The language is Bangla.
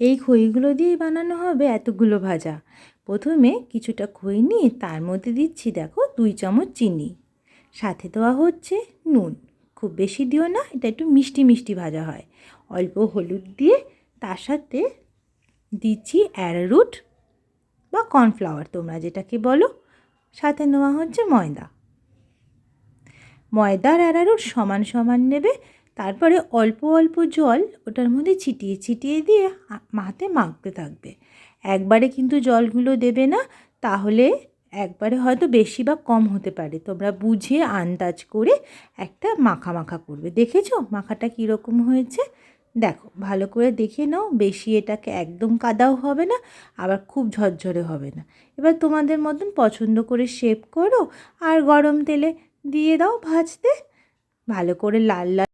এই খইগুলো দিয়েই বানানো হবে এতগুলো ভাজা। প্রথমে কিছুটা খই নিয়ে তার মধ্যে দিচ্ছি, দেখো, দুই চামচ চিনি। সাথে দেওয়া হচ্ছে নুন। খুব বেশি দিও না, এটা একটু মিষ্টি মিষ্টি ভাজা হয়। অল্প হলুদ দিয়ে তার সাথে দিচ্ছি অ্যারারুট বা কর্নফ্লাওয়ার, তোমরা যেটাকে বলো। সাথে নেওয়া হচ্ছে ময়দা। ময়দার অ্যারারুট সমান সমান নেবে তারপরে অল্প অল্প জল ওটার মধ্যে ছিটিয়ে ছিটিয়ে দিয়ে মাতে মাখতে থাকবে। একবারে কিন্তু জলগুলো দেবে না, তাহলে একবারে হয়তো বেশি বা কম হতে পারে। তোমরা বুঝে আন্দাজ করে একটা মাখা মাখা করবে। দেখেছ মাখাটা কীরকম হয়েছে? দেখো, ভালো করে দেখে নাও, বেশি এটাকে একদম কাদাও হবে না, আবার খুব ঝরঝরে হবে না। এবার তোমাদের মতন পছন্দ করে শেপ করো, আর গরম তেলে দিয়ে দাও ভাজতে। ভালো করে লাল লাল